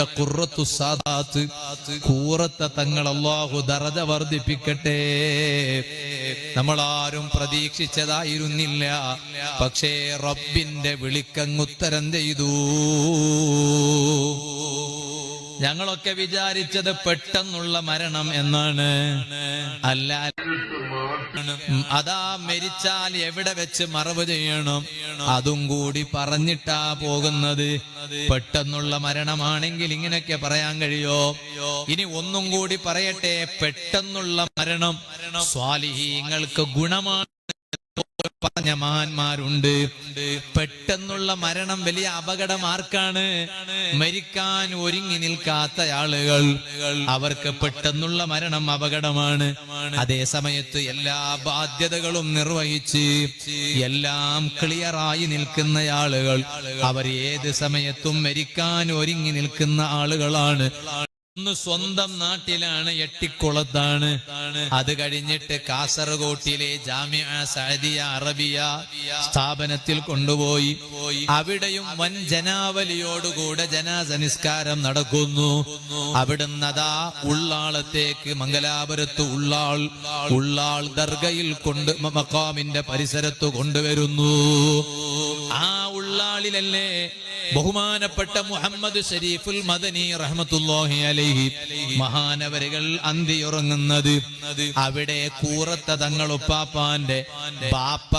ഖുറത്തു സാദാത്ത്. കൂറത്ത തങ്ങൾ അള്ളാഹു ദറജ വർദ്ധിപ്പിക്കട്ടെ. നമ്മളാരും പ്രതീക്ഷിച്ചതായിരുന്നില്ല. പക്ഷേ റബ്ബിന്റെ വിളിക്കങ്ങുത്തരം ചെയ്തു. ഞങ്ങളൊക്കെ വിചാരിച്ചത് പെട്ടെന്നുള്ള മരണം എന്നാണ്. അല്ല അതാ മരിച്ചാൽ എവിടെ വെച്ച് മറവ് ചെയ്യണം? അതും കൂടി പറഞ്ഞിട്ടാ പോകുന്നത്. പെട്ടെന്നുള്ള മരണമാണെങ്കിൽ ഇങ്ങനെയൊക്കെ പറയാൻ കഴിയോ? ഇനി ഒന്നും കൂടി പറയട്ടെ പെട്ടെന്നുള്ള മരണം. സ്വാലിഹീങ്ങൾക്ക് ഗുണമാണ് പറഞ്ഞ മഹാന്മാരുണ്ട്. പെട്ടെന്നുള്ള മരണം വലിയ അപകടം ആർക്കാണ്? മരിക്കാൻ ഒരുങ്ങി നിൽക്കാത്ത ആളുകൾ. അവർക്ക് പെട്ടെന്നുള്ള മരണം അപകടമാണ്. അതേ സമയത്ത് എല്ലാ ബാധ്യതകളും നിർവഹിച്ച് എല്ലാം ക്ലിയറായി നിൽക്കുന്ന ആളുകൾ. അവർ ഏത് സമയത്തും മരിക്കാൻ ഒരുങ്ങി നിൽക്കുന്ന ആളുകളാണ്. ഒന്ന് സ്വന്തം നാട്ടിലാണ് എട്ടിക്കുളത്താണ്. അത് കഴിഞ്ഞിട്ട് കാസർഗോട്ടിലെ ജാമ്യ സഅദിയ അറബിയ സ്ഥാപനത്തിൽ കൊണ്ടുപോയി. അവിടെയും വൻ ജനാവലിയോടുകൂടെ ജനാസ നിസ്കാരം നടക്കുന്നു. അവിടുന്ന് അതാ ഉള്ളാളത്തേക്ക് മംഗലാപുരത്ത് ഉള്ളാൾ ഉള്ളാൾ ദർഗയിൽ കൊണ്ട് മക്കാമിന്റെ പരിസരത്ത് കൊണ്ടുവരുന്നു. ആ ഉള്ളാളിലല്ലേ ബഹുമാനപ്പെട്ട മുഹമ്മദ് ഷരീഫുൽ മദനി റഹ്മത്തുല്ലാഹി അലൈഹി മഹാനവരുകൾ അന്തിയുറങ്ങുന്നത്. അവിടെ കൂറത്ത തങ്ങളുപ്പാപ്പാന്റെ ബാപ്പ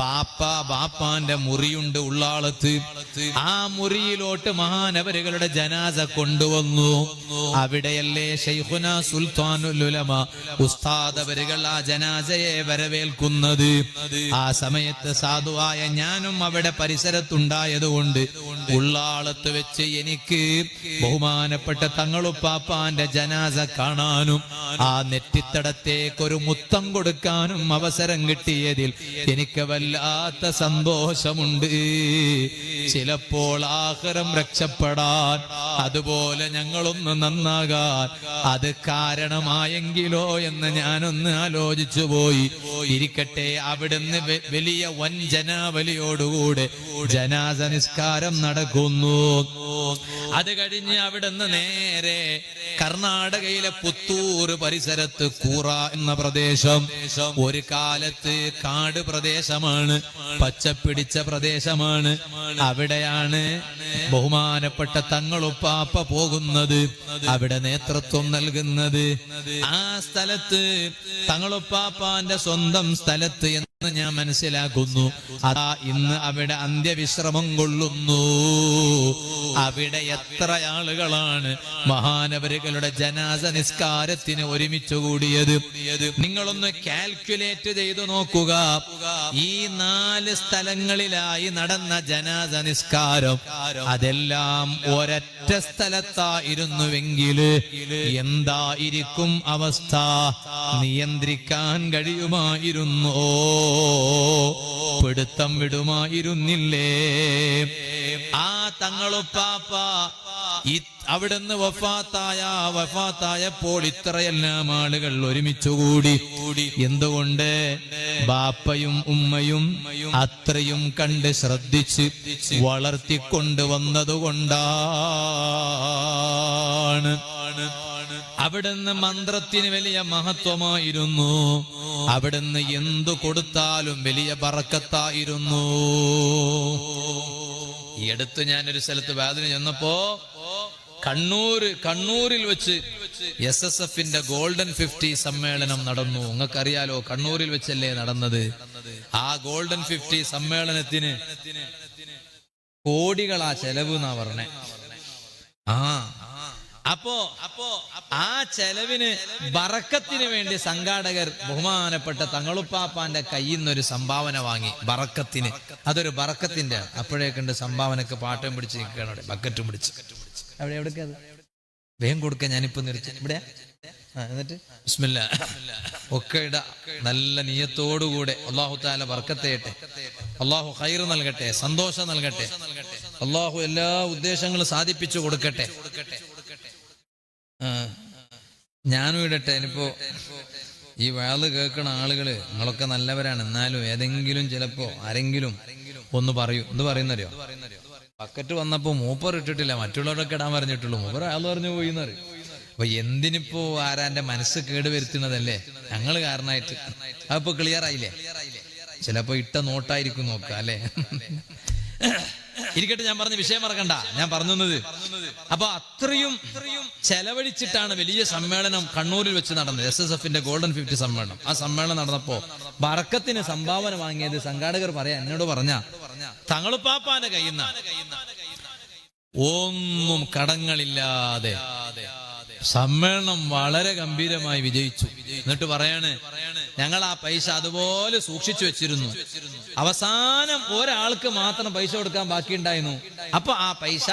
ബാപ്പ ബാപ്പാന്റെ മുറിയുണ്ട് ഉള്ളാളത്ത്. ആ മുറിയിലോട്ട് മഹാനവരുകളുടെ ജനാസ കൊണ്ടുവന്നു. അവിടെയല്ലേ ഷെയ്ഖുന സുൽത്താനുൽ ഉലമ ഉസ്താദ് ആ ജനാസയെ വരവേൽക്കുന്നത്. ആ സമയത്ത് സാധുവായ ഞാനും അവിടെ പരിസരത്തുണ്ടായതുകൊണ്ട് ഉള്ളാളത്ത് വെച്ച് എനിക്ക് ബഹുമാനപ്പെട്ട തങ്ങളുപ്പാപ്പാന്റെ ജനാസ കാണാനും ആ നെറ്റിത്തടത്തേക്കൊരു മുത്തം കൊടുക്കാനും അവസരം കിട്ടിയതിൽ എനിക്ക് വല്ലാത്ത സന്തോഷമുണ്ട്. ചിലപ്പോൾ ആഹാരം രക്ഷപ്പെടാൻ അതുപോലെ ഞങ്ങളൊന്ന് നന്നാകാൻ അത് കാരണമായെങ്കിലോ എന്ന് ഞാനൊന്ന് ആലോചിച്ചു പോയി ഇരിക്കട്ടെ അവിടുന്ന് വലിയ വൻ ജനാവലിയോടുകൂടെ ജനാസ നിസ്കാരം നടക്കുന്നു. അത് കഴിഞ്ഞ് അവിടുന്ന് നേരെ കർണാടകയിലെ പുത്തൂർ പരിസരത്ത് കൂറ എന്ന പ്രദേശം ഒരു കാലത്ത് കാട് പ്രദേശമാണ് പച്ചപ്പിടിച്ച പ്രദേശമാണ്. അവിടെയാണ് ബഹുമാനപ്പെട്ട തങ്ങളുപ്പാപ്പ പോകുന്നത് അവിടെ നേതൃത്വം നൽകുന്നത്. ആ സ്ഥലത്ത് തങ്ങളുപ്പാപ്പാന്റെ സ്വന്തം സ്ഥലത്ത് ഞാൻ മനസ്സിലാക്കുന്നു. അതാ ഇന്ന് അവിടെ അന്ത്യവിശ്രമം കൊള്ളുന്നു. അവിടെ എത്ര ആളുകളാണ് മഹാനവരുകളുടെ ജനാസ നിസ്കാരത്തിന് ഒരുമിച്ചു കൂടിയത്. നിങ്ങളൊന്ന് കാൽക്കുലേറ്റ് ചെയ്തു നോക്കുക. ഈ നാല് സ്ഥലങ്ങളിലായി നടന്ന ജനാസ നിസ്കാരം. അതെല്ലാം ഒരൊറ്റ സ്ഥലത്തായിരുന്നുവെങ്കിൽ എന്തായിരിക്കും അവസ്ഥ? നിയന്ത്രിക്കാൻ കഴിയുമായിരുന്നോ? പിടുത്തം വിടുമായിരുന്നില്ലേ? ആ തങ്ങളുപ്പാപ്പ അവിടുന്ന് വഫാത്തായ വഫാത്തായപ്പോൾ ഇത്രയെല്ലാം ആളുകൾ ഒരുമിച്ചുകൂടി. എന്തുകൊണ്ട്? ബാപ്പയും ഉമ്മയും അത്രയും കണ്ട് ശ്രദ്ധിച്ച് വളർത്തിക്കൊണ്ട് വന്നതുകൊണ്ടാണ് അവിടുന്ന് മന്ത്രത്തിന് വലിയ മഹത്വമായിരുന്നു. അവിടുന്ന് എന്തു കൊടുത്താലും വലിയ പറക്കത്തായിരുന്നു. ഈ അടുത്ത് ഞാനൊരു സ്ഥലത്ത് വേദന ചെന്നപ്പോ കണ്ണൂര് കണ്ണൂരിൽ വെച്ച് എസ് എസ് എഫിന്റെ ഗോൾഡൻ ഫിഫ്റ്റി സമ്മേളനം നടന്നു. നിങ്ങൾക്കറിയാലോ കണ്ണൂരിൽ വെച്ചല്ലേ നടന്നത്? ആ ഗോൾഡൻ ഫിഫ്റ്റി സമ്മേളനത്തിന് കോടികളാ ചെലവ് എന്നാ പറഞ്ഞേ. ആ അപ്പോ അപ്പോ ആ ചെലവിന് ബറക്കത്തിന് വേണ്ടി സംഘാടകർ ബഹുമാനപ്പെട്ട തങ്ങളുപ്പാപ്പാന്റെ കയ്യിൽ നിന്നൊരു സംഭാവന വാങ്ങി ബറക്കത്തിന്. അതൊരു ബറക്കത്തിന്റെ അപ്പോഴേക്കുണ്ട് സംഭാവനക്ക് പാട്ടം പിടിച്ച് നിൽക്കുകയാണ് അവിടെ ബക്കറ്റും പിടിച്ച്. അവിടെ എവിടേക്കാ അത്? വേഗം കൊടുക്കാൻ ഞാനിപ്പോ നിർത്തി. ഇവിടെ? എന്നിട്ട്? ബിസ്മില്ല. ഒക്കെ ഇട. നല്ല നീയത്തോടുകൂടെ. അള്ളാഹു താല വർക്കത്തെയട്ടെ അള്ളാഹു ഹൈർ നൽകട്ടെ സന്തോഷം നൽകട്ടെ. അള്ളാഹു എല്ലാ ഉദ്ദേശങ്ങളും സാധിപ്പിച്ചു കൊടുക്കട്ടെ. ഞാനും ഇടട്ടെ. ഇനിയിപ്പോ ഈ വാൾ കേൾക്കണ ആളുകൾ നിങ്ങളൊക്കെ നല്ലവരാണ്. എന്നാലും ഏതെങ്കിലും ചിലപ്പോ ആരെങ്കിലും ഒന്ന് പറയൂ. എന്ത് പറയുന്നറിയോ? ബക്കറ്റ് വന്നപ്പോ മൂപ്പർ ഇട്ടിട്ടില്ല. മറ്റുള്ളവരൊക്കെ ഇടാൻ പറഞ്ഞിട്ടുള്ളൂ. മൂപ്പർ അയാൾ പറഞ്ഞു പോയി എന്ന് പറയും അപ്പൊ എന്തിനിപ്പോ ആരാന്റെ മനസ്സ് കേടുവരുത്തുന്നതല്ലേ ഞങ്ങൾ കാരണമായിട്ട് അതിപ്പോ ക്ലിയർ ആയില്ലേ? ചിലപ്പോ ഇട്ട നോട്ടായിരിക്കും നോക്കുക അല്ലേ? ഇരിക്കട്ടെ ഞാൻ പറഞ്ഞ വിഷയം മറക്കണ്ട. ഞാൻ പറഞ്ഞു തന്നത്. അപ്പൊ അത്രയും ചെലവഴിച്ചിട്ടാണ് വലിയ സമ്മേളനം കണ്ണൂരിൽ വെച്ച് നടന്നത്. എസ് എസ് എഫിന്റെ ഗോൾഡൻ ഫിഫ്റ്റി സമ്മേളനം. ആ സമ്മേളനം നടന്നപ്പോ ബറക്കത്തിന് സംഭാവന വാങ്ങിയത് സംഘാടകർ പറയാ എന്നോട് പറഞ്ഞ തങ്ങളുപ്പാപ്പാന്റെ കയ്യിൽ ഒന്നും കടങ്ങളില്ലാതെ സമ്മേളനം വളരെ ഗംഭീരമായി വിജയിച്ചു. എന്നിട്ട് പറയാണ് ഞങ്ങൾ ആ പൈസ അതുപോലെ സൂക്ഷിച്ചു വെച്ചിരുന്നു. അവസാനം ഒരാൾക്ക് മാത്രം പൈസ കൊടുക്കാൻ ബാക്കിയുണ്ടായിരുന്നു. അപ്പൊ ആ പൈസ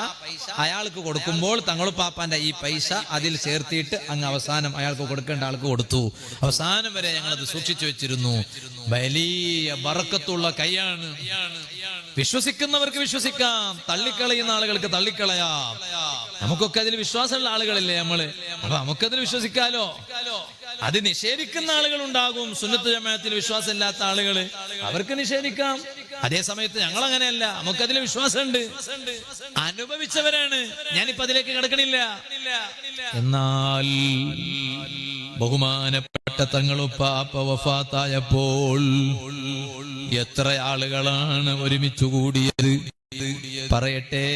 അയാൾക്ക് കൊടുക്കുമ്പോൾ തങ്ങളുപ്പാപ്പാന്റെ ഈ പൈസ അതിൽ ചേർത്തിയിട്ട് അങ്ങ് അവസാനം അയാൾക്ക് കൊടുക്കേണ്ട ആൾക്ക് കൊടുത്തു. അവസാനം വരെ ഞങ്ങൾ അത് സൂക്ഷിച്ചു വെച്ചിരുന്നു. വലിയ ബറക്കത്തുള്ള കൈയാണ്. വിശ്വസിക്കുന്നവർക്ക് വിശ്വസിക്കാം. തള്ളിക്കളയുന്ന ആളുകൾക്ക് തള്ളിക്കളയാം. നമുക്കൊക്കെ അതിൽ വിശ്വാസമുള്ള ആളുകളല്ലേ നമ്മൾ? അപ്പൊ നമുക്കതിൽ വിശ്വസിക്കാലോ? അത് നിഷേധിക്കുന്ന ആളുകൾ ഉണ്ടാകും. സുന്നത്ത് ജമാഅത്തിൽ വിശ്വാസമില്ലാത്ത ആളുകൾ അവർക്ക് നിഷേധിക്കാം. അതേ സമയത്ത് ഞങ്ങൾ അങ്ങനെയല്ല നമുക്കതിൽ വിശ്വാസമുണ്ട്. അനുഭവിച്ചവരാണ്. ഞാനിപ്പോ അതിലേക്ക് കിടക്കണില്ല. എന്നാൽ ബഹുമാനപ്പെട്ട തങ്ങളുപ്പാപ്പ വഫാത്തായപ്പോൾ എത്ര ആളുകളാണ് ഒരുമിച്ച് കൂടിയത്? പറയട്ടെ.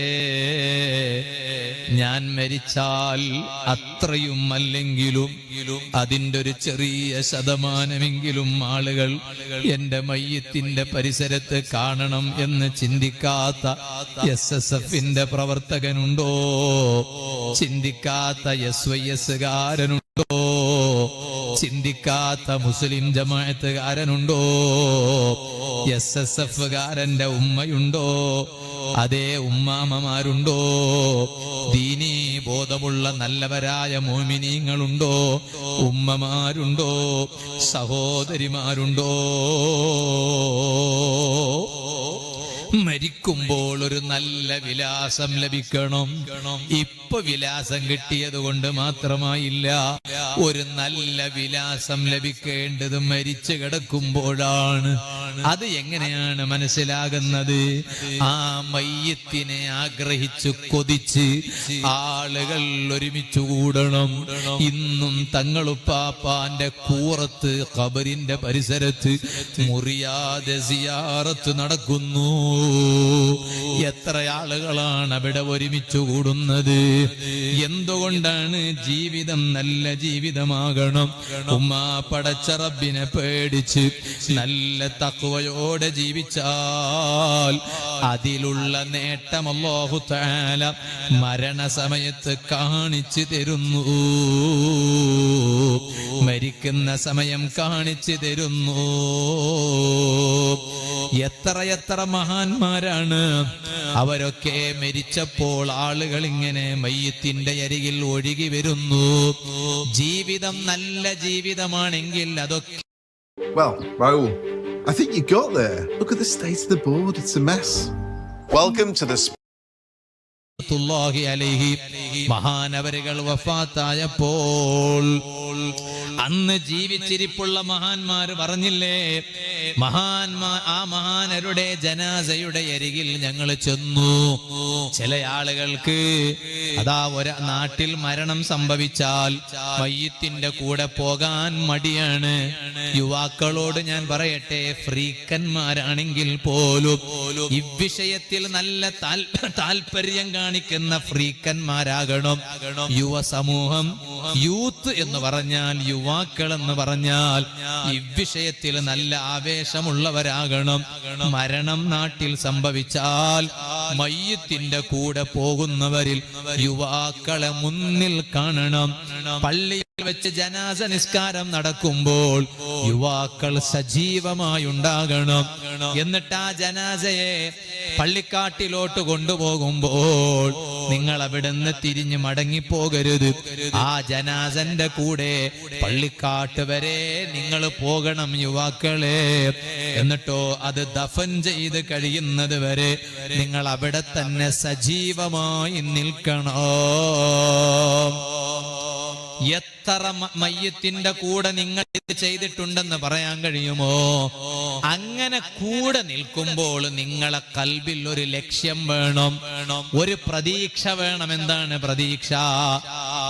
ഞാൻ മരിച്ചാൽ അത്രയും അല്ലെങ്കിലും അതിന്റെ ഒരു ചെറിയ ശതമാനമെങ്കിലും ആളുകൾ എന്റെ മയ്യത്തിന്റെ പരിസരത്ത് കാണണം എന്ന് ചിന്തിക്കാത്ത എസ് എസ് എഫിന്റെ പ്രവർത്തകനുണ്ടോ? ചിന്തിക്കാത്ത എസ് വൈ ചിന്തിക്കാത്ത മുസ്ലിം ജമാഅത്തുകാരനുണ്ടോ? എസ് എസ് എഫ് കാരന്റെ ഉമ്മയുണ്ടോ? അതേ ഉമ്മാമമാരുണ്ടോ ദീനീ ബോധമുള്ള നല്ലവരായ മോമിനീങ്ങളുണ്ടോ? ഉമ്മമാരുണ്ടോ? സഹോദരിമാരുണ്ടോ? മരിക്കുമ്പോൾ ഒരു നല്ല വിലാസം ലഭിക്കണം. ഇപ്പൊ വിലാസം കിട്ടിയത് കൊണ്ട് മാത്രമായില്ല. ഒരു നല്ല വിലാസം ലഭിക്കേണ്ടത് മരിച്ചു കിടക്കുമ്പോഴാണ്. അത് എങ്ങനെയാണ് മനസ്സിലാകുന്നത്? ആ മയ്യത്തിനെ ആഗ്രഹിച്ചു കൊതിച്ച് ആളുകൾ ഒരുമിച്ചു കൂടണം. ഇന്നും തങ്ങളുപ്പാപ്പാന്റെ കൂറത്ത് ഖബറിന്റെ പരിസരത്ത് മുറിയാതെ സിയാറത്ത് നടക്കുന്നു. എത്ര ആളുകളാണ് അവിടെ ഒരുമിച്ചു കൂടുന്നത്? എന്തുകൊണ്ടാണ് ജീവിതം നല്ല ജീവിതമാകണം? ഉമ്മാ പടച്ച റബ്ബിനെ പേടിച്ച് നല്ല തക്കുവയോടെ ജീവിച്ചാൽ അതിലുള്ള നേട്ടം അല്ലാഹു തആല മരണസമയത്ത് കാണിച്ചു തരുന്നു. മരിക്കുന്ന സമയം കാണിച്ചു തരുന്നു. എത്ര എത്ര മഹാന്മാരാണ് അവരൊക്കെ മരിച്ചപ്പോൾ ആളുകൾ ഇങ്ങനെ മയ്യത്തിന്റെ അരികിൽ ഒഴുകി വരുന്നു ജീവിതം നല്ല ജീവിതമാണെങ്കിൽ അതൊക്കെ Well, Raul, I think you got there. Look at the state of the board. It's a mess. Welcome to the മഹാനവരുകൾ വഫാത്തായപ്പോൾ അന്ന് ജീവിച്ചിരിപ്പുള്ള മഹാന്മാർ പറഞ്ഞില്ലേ? മഹാന്മാ ആ മഹാനരുടെ ജനാസയുടെ അരികിൽ ഞങ്ങൾ ചെന്നു. ചില ആളുകൾക്ക് അതാ ഒരു നാട്ടിൽ മരണം സംഭവിച്ചാൽ മയ്യത്തിന്റെ കൂടെ പോകാൻ മടിയാണ്. യുവാക്കളോട് ഞാൻ പറയട്ടെ ഫ്രീക്കന്മാരാണെങ്കിൽ പോലും ഇവിഷയത്തിൽ നല്ല താല്പര്യം കാണിക്കുന്ന ഫ്രീക്കന്മാരാകണം. യുവ സമൂഹം യൂത്ത് എന്ന് പറഞ്ഞാൽ യുവാക്കൾ എന്ന് പറഞ്ഞാൽ ഇവിഷയത്തിൽ നല്ല ആവേശമുള്ളവരാകണം. മരണം നാട്ടിൽ സംഭവിച്ചാൽ മയ്യത്തിന്റെ കൂടെ പോകുന്നവരിൽ യുവാക്കളെ മുന്നിൽ കാണണം. പള്ളിയിൽ വെച്ച് ജനാസ നിസ്കാരം നടക്കുമ്പോൾ യുവാക്കൾ സജീവമായി ഉണ്ടാകണം. എന്നിട്ട് ആ ജനാസയെ പള്ളിക്കാട്ടിലോട്ട് കൊണ്ടുപോകുമ്പോൾ നിങ്ങൾ അവിടുന്ന് തിരിഞ്ഞു മടങ്ങിപ്പോകരുത്. ആ ജനാസന്റെ കൂടെ പള്ളിക്കാട്ട് വരെ നിങ്ങൾ പോകണം യുവാക്കളെ. എന്നിട്ടോ അത് ദഫൻ ചെയ്ത് കഴിയുന്നത് വരെ നിങ്ങൾ അവിടെ തന്നെ സജീവമായി നിൽക്കണം. എത്ര മയ്യത്തിന്റെ കൂടെ നിങ്ങൾ ഇത് ചെയ്തിട്ടുണ്ടെന്ന് പറയാൻ കഴിയുമോ? അങ്ങനെ കൂടെ നിൽക്കുമ്പോൾ നിങ്ങളെ കൽബിൽ ഒരു ലക്ഷ്യം വേണം. ഒരു പ്രതീക്ഷ വേണം. എന്താണ് പ്രതീക്ഷ?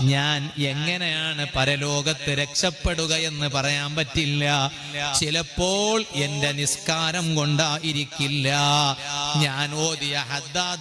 ഞാൻ എങ്ങനെയാണ് പരലോകത്ത് രക്ഷപ്പെടുക എന്ന് പറയാൻ പറ്റില്ല. ചിലപ്പോൾ എന്റെ നിസ്കാരം കൊണ്ടായിരിക്കില്ല. ഞാൻ ഓതിയ ഹദ്ദാദ്